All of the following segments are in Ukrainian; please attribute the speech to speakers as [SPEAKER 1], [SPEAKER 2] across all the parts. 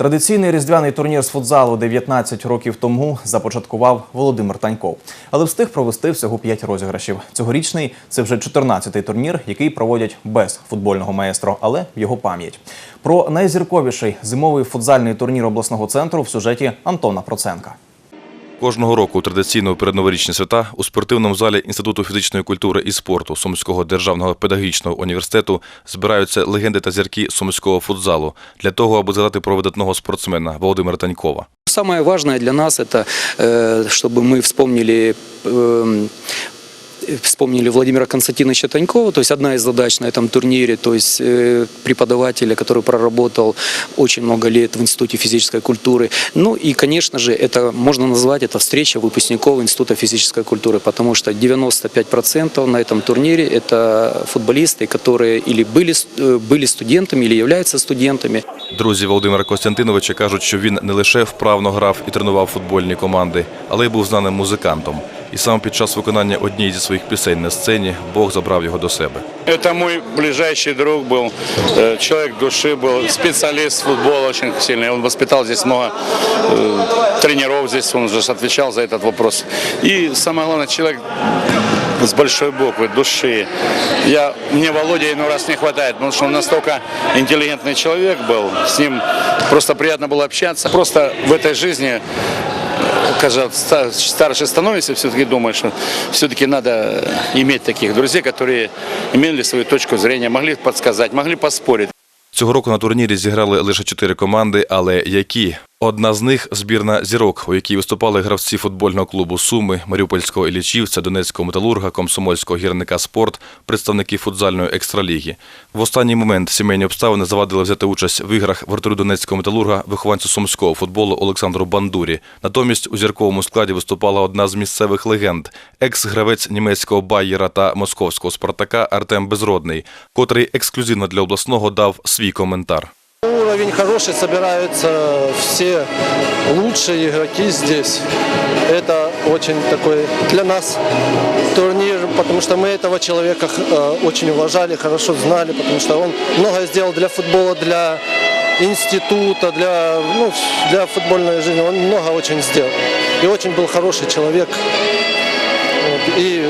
[SPEAKER 1] Традиційний різдвяний турнір з футзалу 19 років тому започаткував Володимир Таньков, але встиг провести всього 5 розіграшів. Цьогорічний це вже 14-й турнір, який проводять без футбольного маестро, але в його пам'ять. Про найзірковіший зимовий футзальний турнір обласного центру в сюжеті Антона Проценка.
[SPEAKER 2] Кожного року традиційно у передноворічні свята у спортивному залі Інституту фізичної культури і спорту Сумського державного педагогічного університету збираються легенди та зірки сумського футзалу для того, аби згадати про видатного спортсмена Володимира Танькова.
[SPEAKER 3] Самое важное для нас это, э, чтобы мы вспомнили эм, вспомнили Владимира Константиновича Танькова, то есть одна из задач на этом турнире, то есть э, преподавателя, который проработал очень много лет в Институте физической культуры. Ну и, конечно же, это можно назвать это встреча выпускников Института физической культуры, потому что 95% на этом турнире это футболисты, которые или были, с- э, были студентами, или являются студентами.
[SPEAKER 2] Друзі Володимира Костянтиновича кажуть, що він не лише вправно грав і тренував футбольні команди, але й був знаним музикантом. І саме під час виконання однієї зі своїх пісень на сцені Бог забрав його до себе.
[SPEAKER 4] Это мой ближайший друг был, э, человек души был, специалист футбола очень сильный. Он воспитал здесь много э, тренеров, здесь он же отвечал за этот вопрос. И самое главное, человек с большой буквы, души. Я, мне Володя иной раз не хватает, потому что он настолько интеллигентный человек был, с ним просто приятно было общаться. Просто в этой жизни когда ста- старше становишься, все-таки думаешь, что все-таки надо иметь таких друзей, которые имели свою точку зрения, могли подсказать, могли поспорить.
[SPEAKER 2] Цього року на турнірі зіграли лише чотири команди, але які? Одна з них збірна зірок, у якій виступали гравці футбольного клубу Суми, Маріупольського Іллічівця, Донецького металурга, Комсомольського гірника спорт, представники футзальної екстраліги. В останній момент сімейні обставини завадили взяти участь в іграх вратарю Донецького металурга вихованцю сумського футболу Олександру Бандурі. Натомість у зірковому складі виступала одна з місцевих легенд екс-гравець німецького Байєра та московського Спартака Артем Безродний, котрий ексклюзивно для обласного дав свій коментар.
[SPEAKER 5] Уровень хороший, собираются все лучшие игроки здесь. Это очень такой для нас турнир, потому что мы этого человека э, очень уважали, хорошо знали, потому что он многое сделал для футбола, для института, для, ну, для футбольной жизни. Он много очень сделал. И очень был хороший человек. И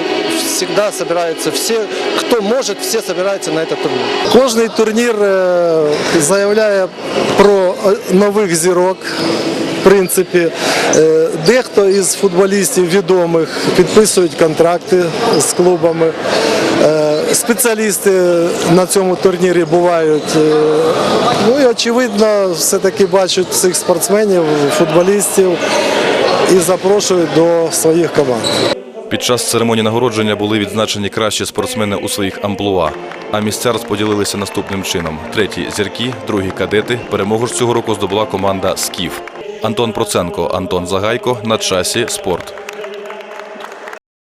[SPEAKER 5] всегда собираются все, кто может, все собираются на этот турнир.
[SPEAKER 6] Кожний турнір е, заявляє про е, нових зірок. В принципі, Е, дехто із футболістів відомих підписують контракти з клубами. Спеціалісти на цьому турнірі бувають. Ну і очевидно, все-таки бачать цих спортсменів, футболістів і запрошують до своїх команд.
[SPEAKER 2] Під час церемонії нагородження були відзначені кращі спортсмени у своїх амплуа. А місця розподілилися наступним чином: третій зірки, другі кадети. Перемогу ж цього року здобула команда Скіф. Антон Проценко, Антон Загайко на часі спорт.